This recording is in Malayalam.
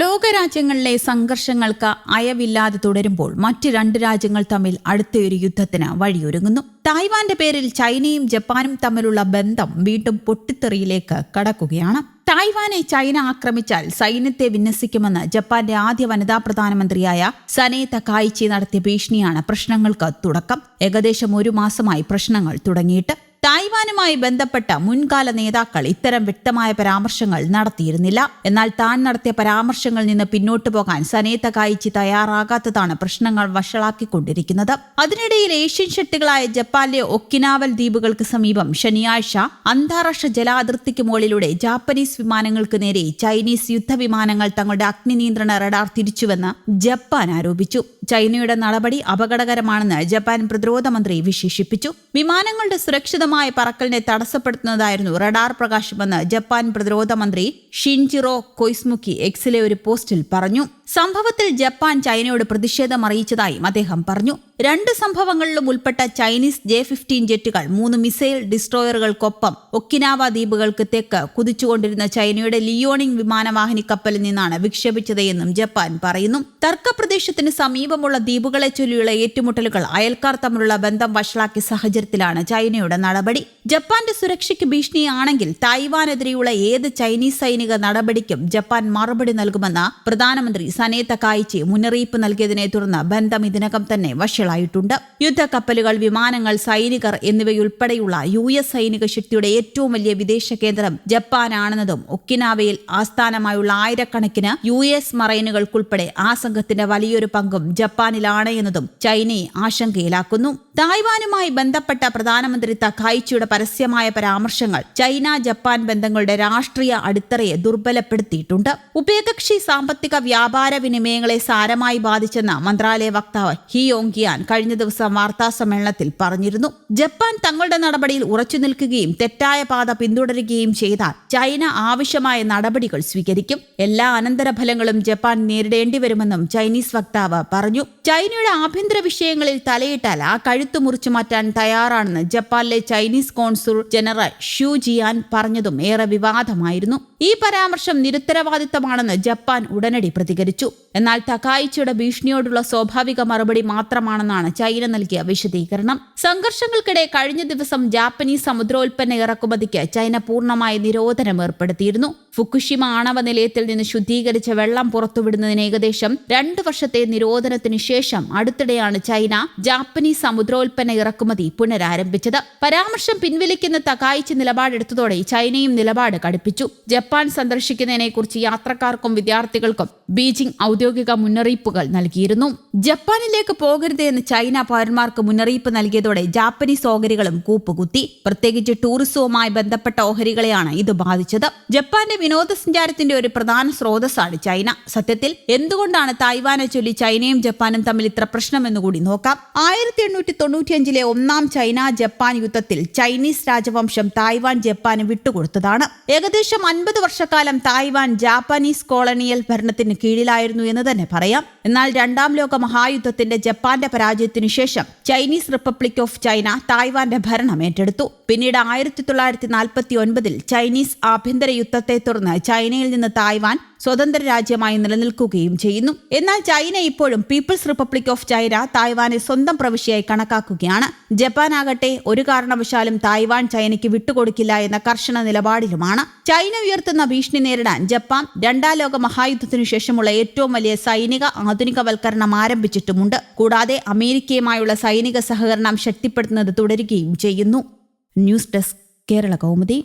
ലോകരാജ്യങ്ങളിലെ സംഘർഷങ്ങൾക്ക് അയവില്ലാതെ തുടരുമ്പോൾ മറ്റ് രണ്ട് രാജ്യങ്ങൾ തമ്മിൽ അടുത്തൊരു യുദ്ധത്തിന് വഴിയൊരുങ്ങുന്നു. തായ്വാന്റെ പേരിൽ ചൈനയും ജപ്പാനും തമ്മിലുള്ള ബന്ധം വീണ്ടും പൊട്ടിത്തെറിയിലേക്ക് കടക്കുകയാണ്. തായ്വാനെ ചൈന ആക്രമിച്ചാൽ സൈന്യത്തെ വിന്യസിക്കുമെന്ന് ജപ്പാന്റെ ആദ്യ വനിതാ പ്രധാനമന്ത്രിയായ സനേ തക്കായിച്ചി നടത്തിയ ഭീഷണിയാണ് പ്രശ്നങ്ങൾക്ക് തുടക്കം. ഏകദേശം ഒരു മാസമായി പ്രശ്നങ്ങൾ തുടങ്ങിയിട്ട് തായ്വാനുമായി ബന്ധപ്പെട്ട മുൻകാല നേതാക്കൾ ഇത്തരം വ്യക്തമായ പരാമർശങ്ങൾ നടത്തിയിരുന്നില്ല. എന്നാൽ താൻ നടത്തിയ പരാമർശങ്ങളിൽ നിന്ന് പിന്നോട്ടു പോകാൻ സനേത കായിച്ചി തയ്യാറാകാത്തതാണ് പ്രശ്നങ്ങൾ വഷളാക്കിക്കൊണ്ടിരിക്കുന്നത്. അതിനിടയിൽ ഏഷ്യൻ ശക്തികളായ ജപ്പാനിലെ ഒക്കിനാവൽ ദ്വീപുകൾക്ക് സമീപം ശനിയാഴ്ച അന്താരാഷ്ട്ര ജലാതിർത്തിക്ക് മുകളിലൂടെ ജാപ്പനീസ് വിമാനങ്ങൾക്ക് നേരെ ചൈനീസ് യുദ്ധവിമാനങ്ങൾ തങ്ങളുടെ അഗ്നി നിയന്ത്രണ റഡാർ തിരിച്ചുവെന്ന് ജപ്പാൻ ആരോപിച്ചു. ചൈനയുടെ നടപടി അപകടകരമാണെന്ന് ജപ്പാൻ പ്രതിരോധ മന്ത്രി വിശേഷിപ്പിച്ചു. വിമാനങ്ങളുടെ സുരക്ഷിതമായ പറക്കലിനെ തടസ്സപ്പെടുത്തുന്നതായിരുന്നു റഡാർ പ്രകാശമെന്ന് ജപ്പാൻ പ്രതിരോധ മന്ത്രി ഷിൻജിറോ കൊയ്സ്മുക്കി എക്സിലെ ഒരു പോസ്റ്റിൽ പറഞ്ഞു. സംഭവത്തിൽ ജപ്പാൻ ചൈനയോട് പ്രതിഷേധം അറിയിച്ചതായും അദ്ദേഹം പറഞ്ഞു. രണ്ട് സംഭവങ്ങളിലും ഉൾപ്പെട്ട ചൈനീസ് ജെ ഫിഫ്റ്റീൻ ജെറ്റുകൾ മൂന്ന് മിസൈൽ ഡിസ്ട്രോയറുകൾക്കൊപ്പം ഒക്കിനാവ ദ്വീപുകൾക്ക് തെക്ക് കുതിച്ചുകൊണ്ടിരുന്ന ചൈനയുടെ ലിയോണിംഗ് വിമാനവാഹിനി കപ്പലിൽ നിന്നാണ് വിക്ഷേപിച്ചതെന്നും ജപ്പാൻ പറയുന്നു. തർക്കപ്രദേശത്തിന് സമീപമുള്ള ദ്വീപുകളെ ചൊല്ലിയുള്ള ഏറ്റുമുട്ടലുകൾ അയൽക്കാർ തമ്മിലുള്ള ബന്ധം വഷളാക്കിയ സാഹചര്യത്തിലാണ് ചൈനയുടെ നടപടി. ജപ്പാന്റെ സുരക്ഷയ്ക്ക് ഭീഷണിയാണെങ്കിൽ തായ്വാനെതിരെയുള്ള ഏത് ചൈനീസ് സൈനിക നടപടിക്കും ജപ്പാൻ മറുപടി നൽകുമെന്ന് പ്രധാനമന്ത്രി സനെ തക്കായിച്ചി മുന്നറിയിപ്പ് നൽകിയതിനെ തുടർന്ന് ബന്ധം ഇതിനകം തന്നെ വഷളായിട്ടുണ്ട്. യുദ്ധക്കപ്പലുകൾ വിമാനങ്ങൾ സൈനികർ എന്നിവയുൾപ്പെടെയുള്ള യു എസ് സൈനിക ശക്തിയുടെ ഏറ്റവും വലിയ വിദേശ കേന്ദ്രം ജപ്പാനാണെന്നതും ഒക്കിനാവയിൽ ആസ്ഥാനമായുള്ള ആയിരക്കണക്കിന് യു എസ് മറൈനുകൾക്കുൾപ്പെടെ ആ സംഘത്തിന്റെ വലിയൊരു പങ്കും ജപ്പാനിലാണ് എന്നതും ചൈനയെ ആശങ്കയിലാക്കുന്നു. തായ്വാനുമായി ബന്ധപ്പെട്ട പ്രധാനമന്ത്രി തക്കായിച്ചിയുടെ പരസ്യമായ പരാമർശങ്ങൾ ചൈന ജപ്പാൻ ബന്ധങ്ങളുടെ രാഷ്ട്രീയ അടിത്തറയെ ദുർബലപ്പെടുത്തിയിട്ടുണ്ട്. ഉഭയകക്ഷി സാമ്പത്തിക വ്യാപാര വിനിമയങ്ങളെ സാരമായി ബാധിച്ചെന്ന മന്ത്രാലയ വക്താവ് ഹി യോങ്കിയാൻ കഴിഞ്ഞ ദിവസം വാർത്താ സമ്മേളനത്തിൽ പറഞ്ഞിരുന്നു. ജപ്പാൻ തങ്ങളുടെ നടപടിയിൽ ഉറച്ചു നിൽക്കുകയും തെറ്റായ പാത പിന്തുടരുകയും ചെയ്താൽ ചൈന ആവശ്യമായ നടപടികൾ സ്വീകരിക്കും. എല്ലാ അനന്തരഫലങ്ങളും ജപ്പാൻ നേരിടേണ്ടി വരുമെന്നും ചൈനീസ് വക്താവ് പറഞ്ഞു. ചൈനയുടെ ആഭ്യന്തര വിഷയങ്ങളിൽ തലയിട്ടാൽ ആ കഴുത്തു മുറിച്ചു മാറ്റാൻ തയ്യാറാണെന്ന് ജപ്പാനിലെ Chinese consul general Xue Jian പറഞ്ഞതും ഏറെ വിവാദമായിരുന്നു. ഈ പരാമർശം നിരുത്തരവാദിത്തമാണെന്ന് ജപ്പാൻ ഉടനടി പ്രതികരിച്ചു. എന്നാൽ തകായിച്ചയുടെ ഭീഷണിയോടുള്ള സ്വാഭാവിക മറുപടി മാത്രമാണെന്നാണ് ചൈന നൽകിയ വിശദീകരണം. സംഘർഷങ്ങൾക്കിടെ കഴിഞ്ഞ ദിവസം ജാപ്പനീസ് സമുദ്രോൽപ്പന്ന ഇറക്കുമതിക്ക് ചൈന പൂർണമായ നിരോധനം ഏർപ്പെടുത്തിയിരുന്നു. ഫുക്കുഷിമ ആണവ നിലയത്തിൽ നിന്ന് ശുദ്ധീകരിച്ച വെള്ളം പുറത്തുവിടുന്നതിന് ഏകദേശം രണ്ട് വർഷത്തെ നിരോധനത്തിന് ശേഷം അടുത്തിടെയാണ് ചൈന ജാപ്പനീസ് സമുദ്രോൽപ്പന്ന ഇറക്കുമതി പുനരാരംഭിച്ചത്. പരാമർശം പിൻവലിക്കുന്ന തകായിച്ച് നിലപാടെടുത്തതോടെ ചൈനയും നിലപാട് കടുപ്പിച്ചു. ജപ്പാൻ സന്ദർശിക്കുന്നതിനെക്കുറിച്ച് യാത്രക്കാർക്കും വിദ്യാർത്ഥികൾക്കും ബീജിംഗ് ഔദ്യോഗിക മുന്നറിയിപ്പുകൾ നൽകിയിരുന്നു. ജപ്പാനിലേക്ക് പോകരുത് എന്ന് ചൈന പൗരന്മാർക്ക് മുന്നറിയിപ്പ് നൽകിയതോടെ ജാപ്പനീസ് ഓഹരികളും കൂപ്പുകുത്തി. പ്രത്യേകിച്ച് ടൂറിസവുമായി ബന്ധപ്പെട്ട ഓഹരികളെയാണ് ഇത് ബാധിച്ചത്. ജപ്പാന്റെ വിനോദസഞ്ചാരത്തിന്റെ ഒരു പ്രധാന സ്രോതസ്സാണ് ചൈന. സത്യത്തിൽ എന്തുകൊണ്ടാണ് തായ്വാനെ ചൊല്ലി ചൈനയും ജപ്പാനും തമ്മിൽ ഇത്ര പ്രശ്നമെന്ന് കൂടി നോക്കാം. ആയിരത്തി എണ്ണൂറ്റി തൊണ്ണൂറ്റിയഞ്ചിലെ ഒന്നാം ചൈന ജപ്പാൻ യുദ്ധത്തിൽ ചൈനീസ് രാജവംശം തായ്വാൻ ജപ്പാന് വിട്ടുകൊടുത്തതാണ്. ഏകദേശം അൻപത് വർഷക്കാലം തായ്വാൻ ജാപ്പാനീസ് കോളനിയൽ ഭരണത്തിന് കീഴിലായിരുന്നു എന്ന് തന്നെ പറയാം. എന്നാൽ രണ്ടാം ലോക മഹായുദ്ധത്തിന്റെ ജപ്പാന്റെ പരാജയത്തിനു ശേഷം ചൈനീസ് റിപ്പബ്ലിക് ഓഫ് ചൈന തായ്വാന്റെ ഭരണം ഏറ്റെടുത്തു. പിന്നീട് ആയിരത്തി തൊള്ളായിരത്തി നാൽപ്പത്തി ഒൻപതിൽ ചൈനീസ് ആഭ്യന്തര യുദ്ധത്തെ തുടർന്ന് ചൈനയിൽ നിന്ന് തായ്വാൻ സ്വതന്ത്ര രാജ്യമായി നിലനിൽക്കുകയും ചെയ്യുന്നു. എന്നാൽ ചൈന ഇപ്പോഴും പീപ്പിൾസ് റിപ്പബ്ലിക് ഓഫ് ചൈന തായ്വാനെ സ്വന്തം പ്രവിശ്യയായി കണക്കാക്കുകയാണ്. ജപ്പാൻ ആകട്ടെ ഒരു കാരണവശാലും തായ്വാൻ ചൈനയ്ക്ക് വിട്ടുകൊടുക്കില്ല എന്ന കർശന നിലപാടിലുമാണ്. ചൈന ഉയർത്തുന്ന ഭീഷണി നേരിടാൻ ജപ്പാൻ രണ്ടാം ലോക മഹായുദ്ധത്തിനു ശേഷമുള്ള ഏറ്റവും വലിയ സൈനിക ആധുനികവൽക്കരണം ആരംഭിച്ചിട്ടുമുണ്ട്. കൂടാതെ അമേരിക്കയുമായുള്ള സൈനിക സഹകരണം ശക്തിപ്പെടുത്തുന്നത് തുടരുകയും ചെയ്യുന്നു. News desk Kerala Kaumudi.